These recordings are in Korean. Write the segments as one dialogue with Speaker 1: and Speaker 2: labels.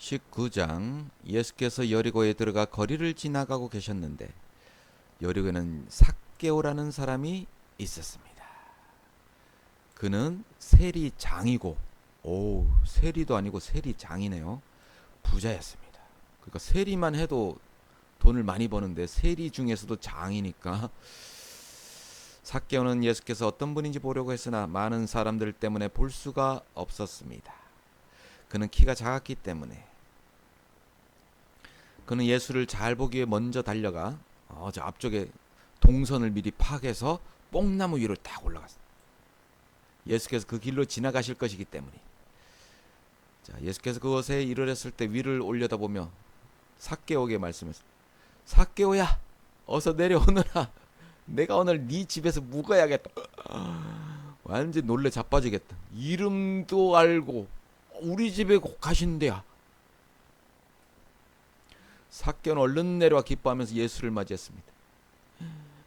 Speaker 1: 19장 예수께서 여리고에 들어가 거리를 지나가고 계셨는데 여리고에는 삭개오라는 사람이 있었습니다. 그는 세리장이고 오 세리도 아니고 세리장이네요. 부자였습니다. 그러니까 세리만 해도 돈을 많이 버는데 세리 중에서도 장이니까 삭개오는 예수께서 어떤 분인지 보려고 했으나 많은 사람들 때문에 볼 수가 없었습니다. 그는 키가 작았기 때문에 그는 예수를 잘 보기 위해 먼저 달려가 어, 저 앞쪽에 동선을 미리 파악해서 뽕나무 위로 딱 올라갔어요. 예수께서 그 길로 지나가실 것이기 때문에 자 예수께서 그것에 이르렀을 때 위를 올려다보며 삭개오에게 말씀했어요. 삭개오야 어서 내려오너라. 내가 오늘 네 집에서 묵어야겠다. 완전 놀래 자빠지겠다. 이름도 알고 우리 집에 가신대야. 삭견 얼른 내려와 기뻐하면서 예수를 맞이했습니다.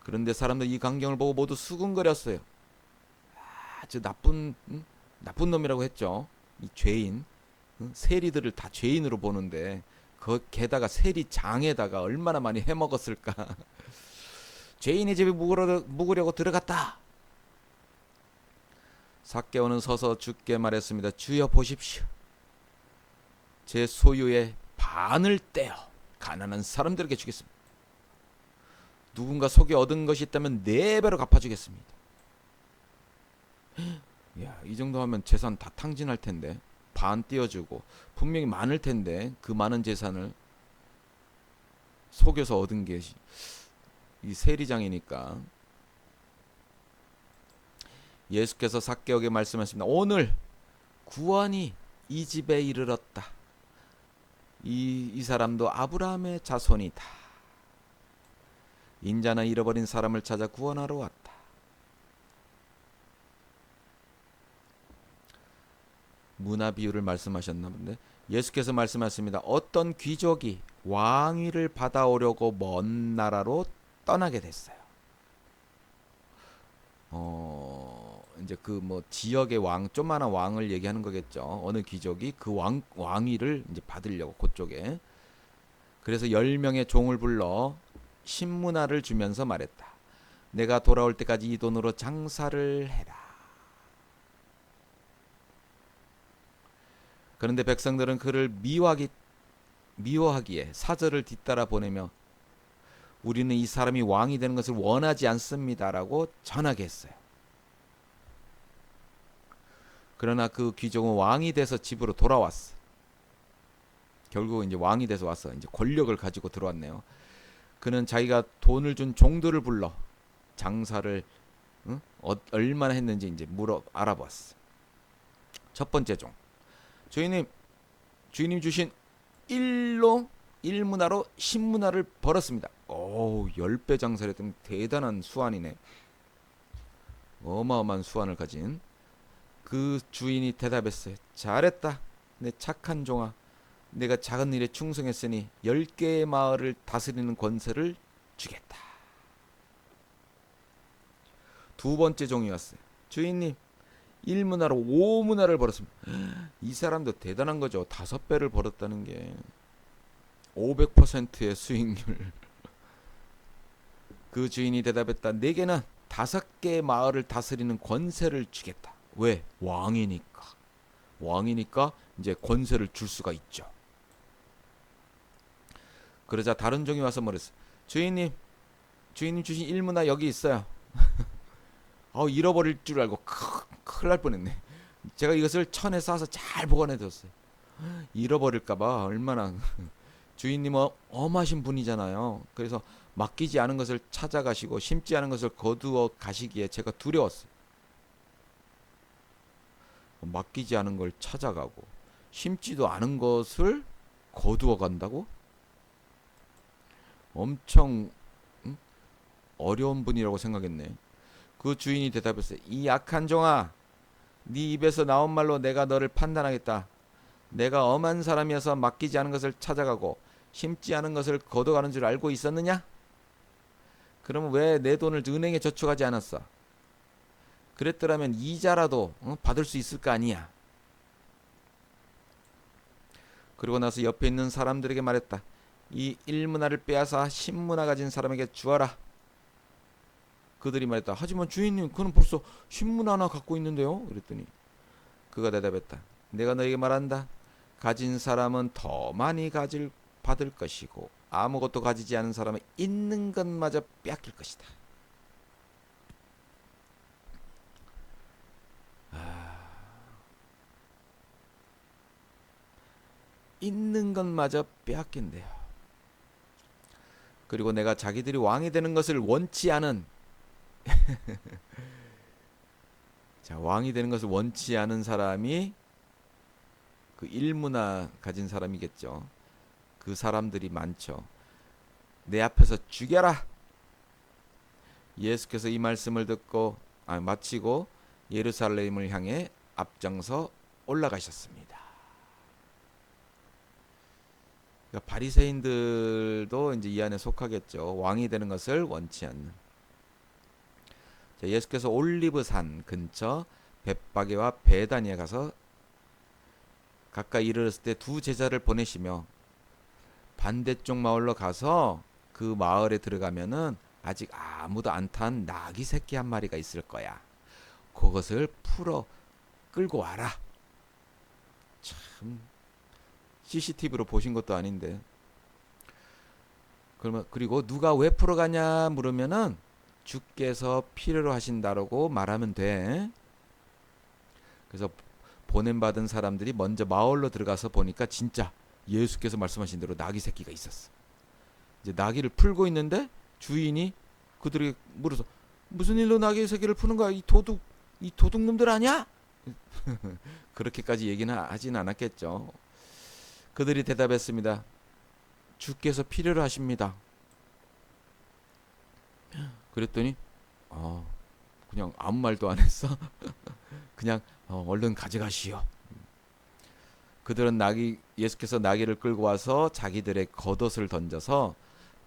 Speaker 1: 그런데 사람들 이 광경을 보고 모두 수군거렸어요. 아주 나쁜 응? 나쁜 놈이라고 했죠. 이 죄인 응? 세리들을 다 죄인으로 보는데 그 게다가 세리 장에다가 얼마나 많이 해먹었을까. 죄인의 집에 묵으려, 묵으려고 들어갔다. 삭개오는 서서 주께 말했습니다. 주여 보십시오. 제 소유의 반을 떼어 가난한 사람들에게 주겠습니다. 누군가 속에 얻은 것이 있다면 네 배로 갚아주겠습니다. 야, 이 정도 하면 재산 다 탕진할 텐데 반 띄워주고 분명히 많을 텐데 그 많은 재산을 속여서 얻은 게 이 세리장이니까 예수께서 삭개에게 말씀하십니다. 오늘 구원이 이 집에 이르렀다. 이, 이 사람도 아브라함의 자손이다. 인자는 잃어버린 사람을 찾아 구원하러 왔다. 문화 비유를 말씀하셨나 본데 예수께서 말씀하십니다. 어떤 귀족이 왕위를 받아오려고 먼 나라로 떠나게 됐어요. 어 이제 그 뭐 지역의 왕 조만한 왕을 얘기하는 거겠죠. 어느 귀족이 그 왕 왕위를 이제 받으려고 그쪽에 그래서 열 명의 종을 불러 신문화를 주면서 말했다. 내가 돌아올 때까지 이 돈으로 장사를 해라. 그런데 백성들은 그를 미워하기 미워하기에 사절을 뒤따라 보내며 우리는 이 사람이 왕이 되는 것을 원하지 않습니다라고 전하게 했어요. 그러나 그 귀족은 왕이 돼서 집으로 돌아왔어. 결국 이제 왕이 돼서 왔어. 이제 권력을 가지고 들어왔네요. 그는 자기가 돈을 준 종들을 불러 장사를 응? 어, 얼마나 했는지 이제 물어 알아봤어. 첫 번째 종. 주인님, 주인님 주신 일로 일문화로 신문화를 벌었습니다. 오, 10배 장사를 했던 대단한 수완이네. 어마어마한 수완을 가진 그 주인이 대답했어요. 잘했다. 내 착한 종아. 내가 작은 일에 충성했으니 10개의 마을을 다스리는 권세를 주겠다. 두 번째 종이 왔어요. 주인님, 1문화로 5문화를 벌었습니다. 이 사람도 대단한 거죠. 다섯 배를 벌었다는 게 500%의 수익률. 그 주인이 대답했다. 내게는 다섯 개의 마을을 다스리는 권세를 주겠다. 왜? 왕이니까. 왕이니까 이제 권세를 줄 수가 있죠. 그러자 다른 종이 와서 말했어. 주인님, 주인님 주신 일문화 여기 있어요. 어, 잃어버릴 줄 알고 크, 큰일 날 뻔했네. 제가 이것을 천에 싸서 잘 보관해뒀어요. 잃어버릴까봐 얼마나 주인님은 엄하신 분이잖아요. 그래서 맡기지 않은 것을 찾아가시고 심지 않은 것을 거두어 가시기에 제가 두려웠어요. 맡기지 않은 걸 찾아가고 심지도 않은 것을 거두어 간다고? 엄청 응? 어려운 분이라고 생각했네. 그 주인이 대답했어요. 이 약한 종아, 네 입에서 나온 말로 내가 너를 판단하겠다. 내가 엄한 사람이어서 맡기지 않은 것을 찾아가고 심지 않은 것을 거둬가는 줄 알고 있었느냐? 그러면 왜 내 돈을 은행에 저축하지 않았어? 그랬더라면 이자라도 어? 받을 수 있을 거 아니야. 그리고 나서 옆에 있는 사람들에게 말했다. 이 일문화를 빼앗아 신문화 가진 사람에게 주어라. 그들이 말했다. 하지만 주인님, 그는 벌써 신문 하나 갖고 있는데요. 그랬더니 그가 대답했다. 내가 너에게 말한다. 가진 사람은 더 많이 가질 받을 것이고 아무것도 가지지 않은 사람은 있는 것마저 빼앗길 것이다. 있는 것마저 빼앗긴대요. 그리고 내가 자기들이 왕이 되는 것을 원치 않은 자 왕이 되는 것을 원치 않은 사람이 그 일문화 가진 사람이겠죠. 그 사람들이 많죠. 내 앞에서 죽여라. 예수께서 이 말씀을 듣고 아, 마치고 예루살렘을 향해 앞장서 올라가셨습니다. 그러니까 바리새인들도 이제 이 안에 속하겠죠. 왕이 되는 것을 원치 않는. 자, 예수께서 올리브산 근처 벳바게와 베다니에 가서 가까이 이르렀을 때 두 제자를 보내시며 반대쪽 마을로 가서 그 마을에 들어가면은 아직 아무도 안 탄 나귀 새끼 한 마리가 있을 거야. 그것을 풀어 끌고 와라. 참 CCTV로 보신 것도 아닌데. 그러면 그리고 누가 왜 풀어가냐 물으면은 주께서 필요로 하신다라고 말하면 돼. 그래서 보냄 받은 사람들이 먼저 마을로 들어가서 보니까 진짜 예수께서 말씀하신 대로 나귀 새끼가 있었어. 이제 나귀를 풀고 있는데 주인이 그들에게 물어서 무슨 일로 나귀 새끼를 푸는 거야? 이 도둑 이 도둑놈들 아니야? 그렇게까지 얘기는 하진 않았겠죠. 그들이 대답했습니다. 주께서 필요로 하십니다. 그랬더니 어, 그냥 아무 말도 안 했어. 그냥 어, 얼른 가져가시오. 그들은 나귀 예수께서 나귀를 끌고 와서 자기들의 겉옷을 던져서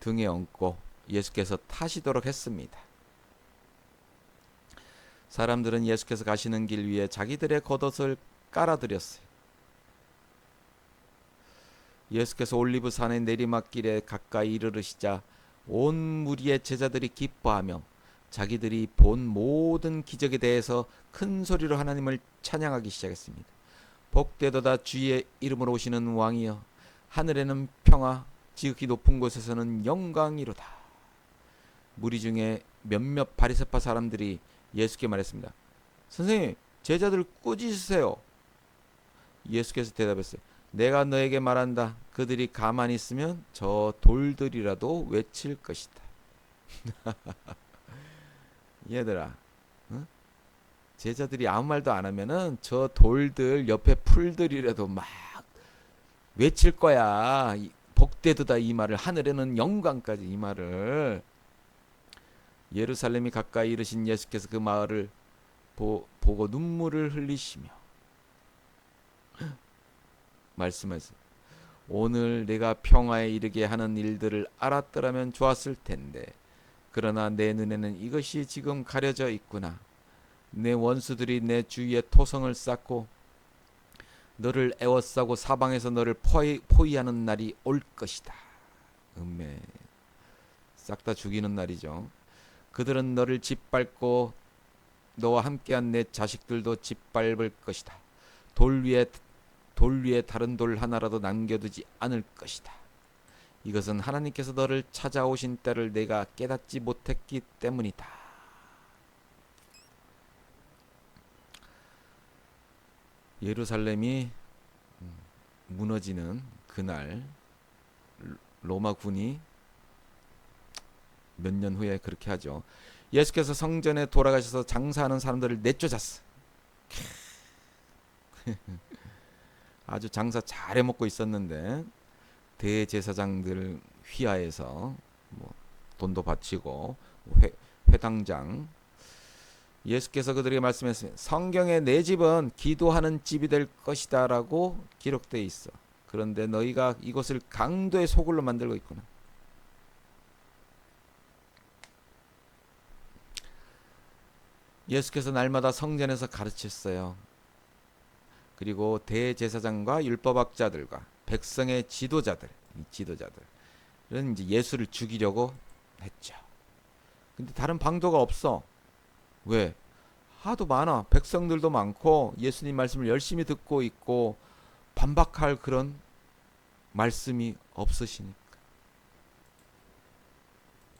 Speaker 1: 등에 얹고 예수께서 타시도록 했습니다. 사람들은 예수께서 가시는 길 위에 자기들의 겉옷을 깔아드렸어요. 예수께서 올리브 산의 내리막길에 가까이 이르르시자 온 무리의 제자들이 기뻐하며 자기들이 본 모든 기적에 대해서 큰 소리로 하나님을 찬양하기 시작했습니다. 복되도다 주의 이름으로 오시는 왕이여 하늘에는 평화 지극히 높은 곳에서는 영광이로다. 무리 중에 몇몇 바리새파 사람들이 예수께 말했습니다. 선생님 제자들 꾸짖으세요. 예수께서 대답했어요. 내가 너에게 말한다. 그들이 가만히 있으면 저 돌들이라도 외칠 것이다. 얘들아, 응? 제자들이 아무 말도 안 하면은 저 돌들 옆에 풀들이라도 막 외칠 거야. 이- 복되도다 이 말을 하늘에는 영광까지 이 말을 예루살렘이 가까이 이르신 예수께서 그 마을을 보, 보고 눈물을 흘리시며 말씀하세요. 오늘 내가 평화에 이르게 하는 일들을 알았더라면 좋았을 텐데 그러나 내 눈에는 이것이 지금 가려져 있구나. 내 원수들이 내 주위에 토성을 쌓고 너를 애워싸고 사방에서 너를 포위, 포위하는 날이 올 것이다. 음메 싹 다 죽이는 날이죠. 그들은 너를 짓밟고 너와 함께한 내 자식들도 짓밟을 것이다. 돌 위에 돌 위에 다른 돌 하나라도 남겨두지 않을 것이다. 이것은 하나님께서 너를 찾아오신 때를 내가 깨닫지 못했기 때문이다. 예루살렘이 음, 무너지는 그날 로마 군이 몇 년 후에 그렇게 하죠. 예수께서 성전에 돌아가셔서 장사하는 사람들을 내쫓았어. 아주 장사 잘해 먹고 있었는데 대제사장들 휘하에서 뭐 돈도 바치고 회, 회당장 예수께서 그들에게 말씀했습니다. 성경에 내 집은 기도하는 집이 될 것이다라고 기록되어 있어. 그런데 너희가 이곳을 강도의 소굴로 만들고 있구나. 예수께서 날마다 성전에서 가르쳤어요. 그리고 대제사장과 율법학자들과 백성의 지도자들, 이 지도자들은 이제 예수를 죽이려고 했죠. 근데 다른 방도가 없어. 왜? 하도 많아. 백성들도 많고 예수님 말씀을 열심히 듣고 있고 반박할 그런 말씀이 없으시니까.